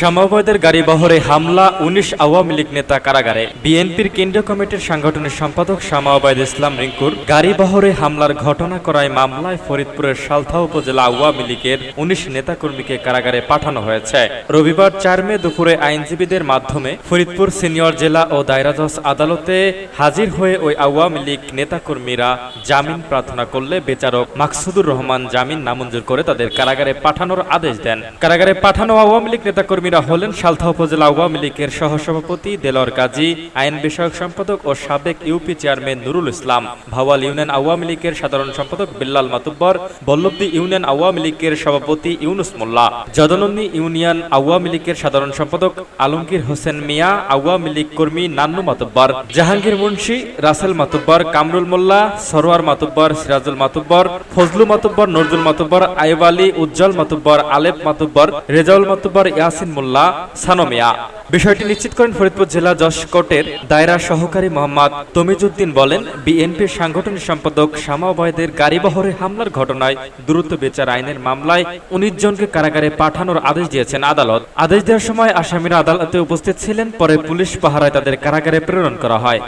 সমবায়দের গাড়ি বহরে হামলা, উনিশ আওয়ামী লীগ নেতা কারাগারে। বিএনপির কেন্দ্রীয় কমিটির সাংগঠনিক সম্পাদক শামাওবায়দ ইসলাম রিঙ্কুর, গাড়ি বহরে হামলার ঘটনা করায় মামলায় ফরিদপুরের সালথা উপজেলা আওয়ামী লীগের উনিশ নেতাকর্মীকে কারাগারে পাঠানো হয়েছে। রবিবার চার মে দুপুরে আইনজীবীদের মাধ্যমে ফরিদপুর সিনিয়র জেলা ও দায়রা জজ আদালতে হাজির হয়ে ওই আওয়ামী লীগ নেতাকর্মীরা জামিন প্রার্থনা করলে বেচারক মাকসুদুর রহমান জামিন নামঞ্জুর করে তাদের কারাগারে পাঠানোর আদেশ দেন। কারাগারে পাঠানো আওয়ামী লীগ নেতাকর্মীরা হলেন সালথা উপজেলা আওয়ামী লীগের সহসভাপতি, দেলোয়ার কাজী, আইন বিষয়ক সম্পাদক ও সাবেক UP chairman Nurul Islam, Bhawal union Awami লীগের সাধারণ সম্পাদক বিল্লাল মাতুব্বর, বল্লভদী ইউনিয়ন আওয়ামী লীগের সভাপতি ইউনুস মোল্লা জদনন্দী ইউনিয়ন আওয়ামী লীগের সাধারণ সম্পাদক আলমগীর হোসেন মিয়া, আওয়ামী লীগ কর্মী নান্নু মাতুব্বর, জাহাঙ্গীর মুন্সি, রাসেল মাতুব্বর, কামরুল মোল্লা, সরোয়ার মাতুব্বর, সিরাজুল মাতুব্বর, ফজলু মাতুব্বর, নজরুল মাতুব্বর আইব আলী, উজ্জ্বল মাতুব্বর, আলেপ মাতুব্বর, রেজাউল মাতুব্বর, ইয়াসিন মোল্লা সানোমিয়া। বিষয়টি নিশ্চিত করেন ফরিদপুর জেলা জজ কোর্টের দায়রা সহকারী মোহাম্মদ তমিজুদ্দিন বলেন, বিএনপির সাংগঠনিক সম্পাদক শামাওবায়দের গাড়িবহরে হামলার ঘটনায় দ্রুত বিচার আইনের মামলায় উনিশ জনকে কারাগারে পাঠানোর আদেশ দিয়েছেন আদালত। আদেশ দেওয়ার সময় আসামিরা আদালতে উপস্থিত ছিলেন, পরে পুলিশ পাহারায় তাদের কারাগারে প্রেরণ করা হয়।